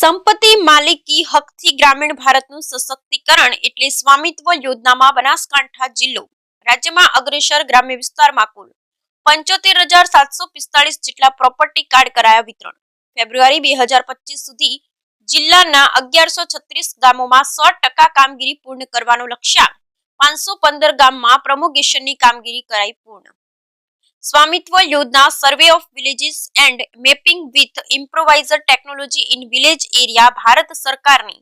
સંપત્તિ માલિકી હકથી ગ્રામીણ ભારતનું સશક્તિકરણ એટલે સ્વામિત્વ યોજનામાં બનાસકાંઠા જિલ્લો, રાજ્યમાં અગ્રેસર ગ્રામ્ય વિસ્તારમાં કુલ પંચોતેર હજાર સાતસો પિસ્તાળીસ જેટલા પ્રોપર્ટી કાર્ડ કરાયા વિતરણ. ફેબ્રુઆરી બે હજાર પચીસ સુધી જિલ્લાના અગિયારસો છત્રીસ ગામોમાં સો ટકા કામગીરી પૂર્ણ કરવાનો લક્ષ્યાંક પાંચસો પંદર ગામમાં પ્રમોગેશનની કામગીરી કરાઈ પૂર્ણ. Swamitva Yojana survey of villages and mapping with improvised technology in village area Bharat સરકારની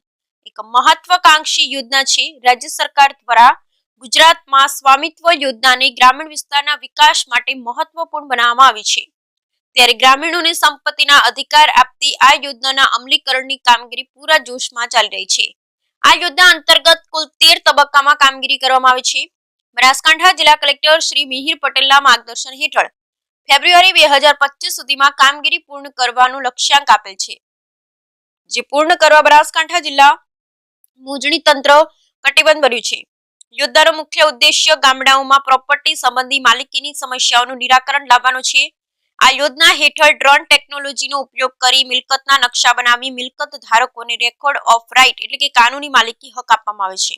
એક મહત્વકાંક્ષી યોજના છે. રાજ્ય સરકાર દ્વારા ગુજરાતમાં સ્વામિત્વ યોજનાને ગ્રામીણ વિસ્તારના વિકાસ માટે મહત્વપૂર્ણ બનાવવામાં આવી છે. ત્યારે ગ્રામીણોને સંપત્તિના અધિકાર આપતી આ યોજનાના અમલીકરણની કામગીરી પૂરા જોશમાં ચાલી રહી છે. આ યોજના અંતર્ગત કુલ તેર તબક્કામાં કામગીરી કરવામાં આવી છે. બનાસકાંઠા જિલ્લા કલેક્ટર શ્રી મિહિર પટેલના માર્ગદર્શન હેઠળ ફેબ્રુઆરી બે હજાર પચીસ સુધીમાં કામગીરી પૂર્ણ કરવાનું લક્ષ્યાંક આપેલ છે. જે પૂર્ણ કરવા બનાસકાંઠા જિલ્લા મોજણી તંત્ર કટિબંધ બન્યું છે. યોદ્ધાનો મુખ્ય ઉદ્દેશ્ય ગામડાઓમાં પ્રોપર્ટી સંબંધી માલિકીની સમસ્યાઓનું નિરાકરણ લાવવાનો છે. આ યોજના હેઠળ ડ્રોન ટેકનોલોજીનો ઉપયોગ કરી મિલકતના નકશા બનાવી મિલકત ધારકોને રેકોર્ડ ઓફ રાઇટ એટલે કે કાનૂની માલિકી હક આપવામાં આવે છે.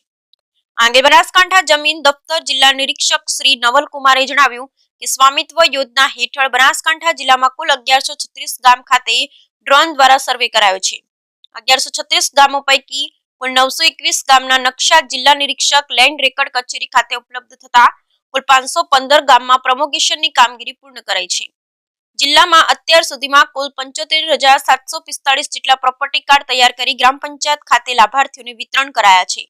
આ અંગે બનાસકાંઠા જમીન દફતર જિલ્લા નિરીક્ષક શ્રી નવલકુમારે જણાવ્યું કે સ્વામિત્વ યોજના હેઠળ બનાસકાંઠા જિલ્લામાં કુલ અગિયારસો છત્રીસ ગામ ખાતે ડ્રોન દ્વારા સર્વે કરાયો છે. અગિયારસો છત્રીસ ગામો પૈકી કુલ નવસો એકવીસ ગામના નકશા જિલ્લા નિરીક્ષક લેન્ડ રેકર્ડ કચેરી ખાતે ઉપલબ્ધ થતા કુલ પાંચસો પંદર ગામમાં પ્રમોગેશનની કામગીરી પૂર્ણ કરાઈ છે. જિલ્લામાં અત્યાર સુધીમાં કુલ પંચોતેર હજાર સાતસો પિસ્તાળીસ જેટલા પ્રોપર્ટી કાર્ડ તૈયાર કરી ગ્રામ પંચાયત ખાતે લાભાર્થીઓને વિતરણ કરાયા છે.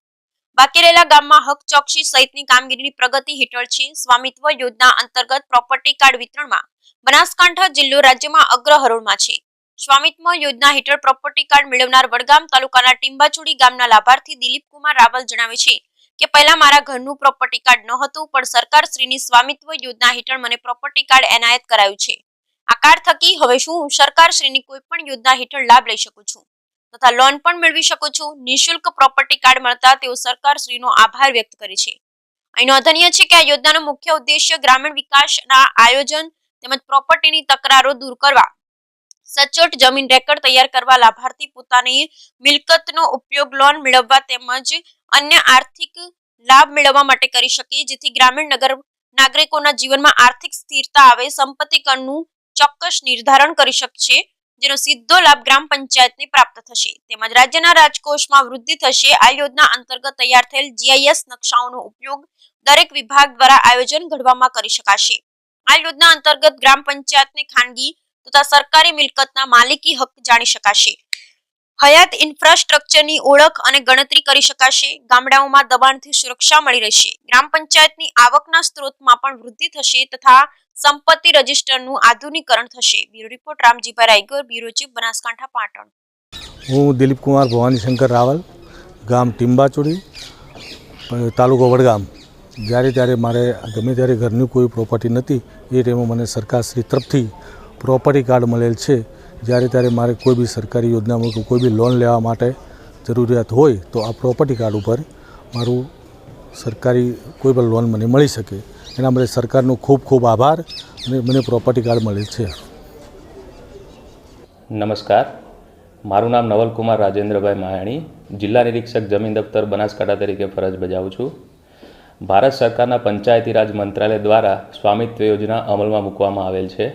બાકી રહેલા ગામમાં હક ચોકસી સહિતની કામગીરીની પ્રગતિ હેઠળ છે. સ્વામિત્વ યોજના અંતર્ગત પ્રોપર્ટી કાર્ડ વિતરણમાં બનાસકાંઠા જિલ્લો રાજ્યમાં અગ્રહરોળમાં છે. સ્વામિત્વ યોજના હેઠળ પ્રોપર્ટી કાર્ડ મેળવનાર વડગામ તાલુકાના ટીંબાચુડી ગામના લાભાર્થી દિલીપકુમાર રાવલ જણાવે છે કે, પહેલા મારા ઘરનું પ્રોપર્ટી કાર્ડ ન હતું, પણ સરકાર શ્રીની સ્વામિત્વ યોજના હેઠળ મને પ્રોપર્ટી કાર્ડ એનાયત કરાયું છે. આ કાર્ડ થકી હવે શું સરકાર શ્રીની કોઈ પણ યોજના હેઠળ લાભ લઈ શકું છું? તથા લોન પણ મેળવી શકો છો. નિઃશુલ્ક પ્રોપર્ટી કાર્ડ મળતા તેઓ સરકારશ્રીનો આભાર વ્યક્ત કરે છે. અહીં નોંધનીય છે કે આ યોજનાનો મુખ્ય ઉદ્દેશ્ય ગ્રામીણ વિકાસના આયોજન તેમજ પ્રોપર્ટીની તકરારો દૂર કરવા. સચોટ જમીન રેકર્ડ તૈયાર કરવા, લાભાર્થી પોતાની મિલકતનો ઉપયોગ લોન મેળવવા તેમજ અન્ય આર્થિક લાભ મેળવવા માટે કરી શકે, જેથી ગ્રામીણ નગર નાગરિકોના જીવનમાં આર્થિક સ્થિરતા આવે, સંપત્તિ કરનું ચોક્કસ નિર્ધારણ કરી શકશે. જેનો સીધો લાભ ગ્રામ પંચાયતને પ્રાપ્ત થશે. તેમજ રાજ્યના રાજકોષમાં વૃદ્ધિ થશે. આ યોજના અંતર્ગત તૈયાર થયેલ જીઆઈએસ નકશાઓનો ઉપયોગ દરેક વિભાગ દ્વારા આયોજન ઘડવામાં કરી શકાશે. આ યોજના અંતર્ગત ગ્રામ પંચાયતને ખાનગી તથા સરકારી મિલકતના માલિકી હક જાણી શકાશે. હયાત ઇન્ફ્રાસ્ટ્રક્ચરની ઓળખ અને ગણતરી કરી શકાશે. ગામડાઓમાં દબાણથી સુરક્ષા મળી રહેશે. ગ્રામ પંચાયતની આવકના સ્ત્રોતમાં પણ વૃદ્ધિ થશે તથા સંપત્તિ રજિસ્ટરનું આધુનિકરણ થશે. Bureau report, Ramjibhai Raygar, bureau chief Banaskantha, Patan. હું દિલીપ કુમાર ભવાની શંકર રાવલ, ગામ ટીંબાચુડી તાલુકો વડગામ. જ્યારે ત્યારે મારે, ગમે ત્યારે ઘરની કોઈ પ્રોપર્ટી નથી, એ ટાઈમે મને સરકારશ્રી તરફથી પ્રોપર્ટી કાર્ડ મળેલ છે. જ્યારે ત્યારે મારે કોઈ બી સરકારી યોજનામાં કે કોઈ બી લોન લેવા માટે જરૂરિયાત હોય, તો આ પ્રોપર્ટી કાર્ડ ઉપર મારું સરકારી કોઈ પણ લોન મને મળી શકે. એના માટે સરકારનો ખૂબ ખૂબ આભાર અને મને પ્રોપર્ટી કાર્ડ મળે છે. નમસ્કાર. મારું નામ નવલકુમાર રાજેન્દ્રભાઈ માયાણી જિલ્લા નિરીક્ષક જમીન દફતર બનાસકાંઠા તરીકે ફરજ બજાવું છું. ભારત સરકારના પંચાયતી રાજ મંત્રાલય દ્વારા સ્વામિત્વ યોજના અમલમાં મૂકવામાં આવેલ છે.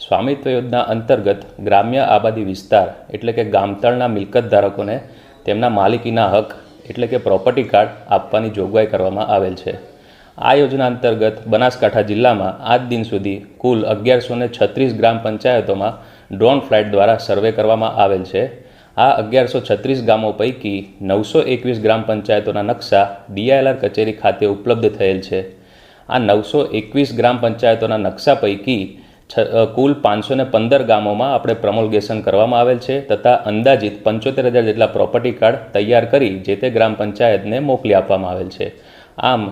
સ્વામિત્વ યોજના અંતર્ગત ગ્રામ્ય આબાદી વિસ્તાર એટલે કે ગામતળના મિલકત ધારકોને તેમના માલિકીના હક એટલે કે પ્રોપર્ટી કાર્ડ આપવાની જોગવાઈ કરવામાં આવેલ છે. આ યોજના અંતર્ગત બનાસકાંઠા જિલ્લામાં આજ દિન સુધી કુલ અગિયારસો ને છત્રીસ ગ્રામ પંચાયતોમાં ડ્રોન ફ્લાઇટ દ્વારા સર્વે કરવામાં આવેલ છે. આ અગિયારસો છત્રીસ ગામો પૈકી નવસો એકવીસ ગ્રામ પંચાયતોના નકશા ડીઆઈએલઆર કચેરી ખાતે ઉપલબ્ધ થયેલ છે. આ નવસો એકવીસ ગ્રામ પંચાયતોના નકશા પૈકી કુલ પાંચસો ને પંદર ગામોમાં આપણે પ્રમોલગેશન કરવામાં આવેલ છે તથા અંદાજિત પંચોતેર હજાર જેટલા પ્રોપર્ટી કાર્ડ તૈયાર કરી જે તે ગ્રામ પંચાયતને મોકલી આપવામાં આવેલ છે. આમ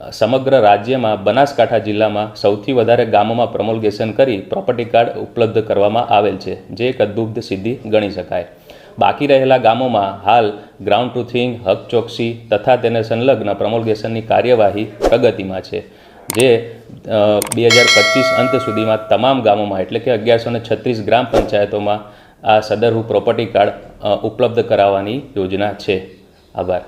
સમગ્ર રાજ્યમાં બનાસકાંઠા જિલ્લામાં સૌથી વધારે ગામોમાં પ્રમોલગેશન કરી પ્રોપર્ટી કાર્ડ ઉપલબ્ધ કરવામાં આવેલ છે, જે એક અદ્ભુત સિદ્ધિ ગણી શકાય. બાકી રહેલા ગામોમાં હાલ ગ્રાઉન્ડ ટ્રુથિંગ હક ચોકસી તથા તેને સંલગ્ન પ્રમોલગેશનની કાર્યવાહી પ્રગતિમાં છે, જે બે હજાર પચીસ અંત સુધીમાં તમામ ગામોમાં, એટલે કે અગિયારસો ને છત્રીસ ગ્રામ પંચાયતોમાં આ સદરહુ પ્રોપર્ટી કાર્ડ ઉપલબ્ધ કરાવવાની યોજના છે. આભાર.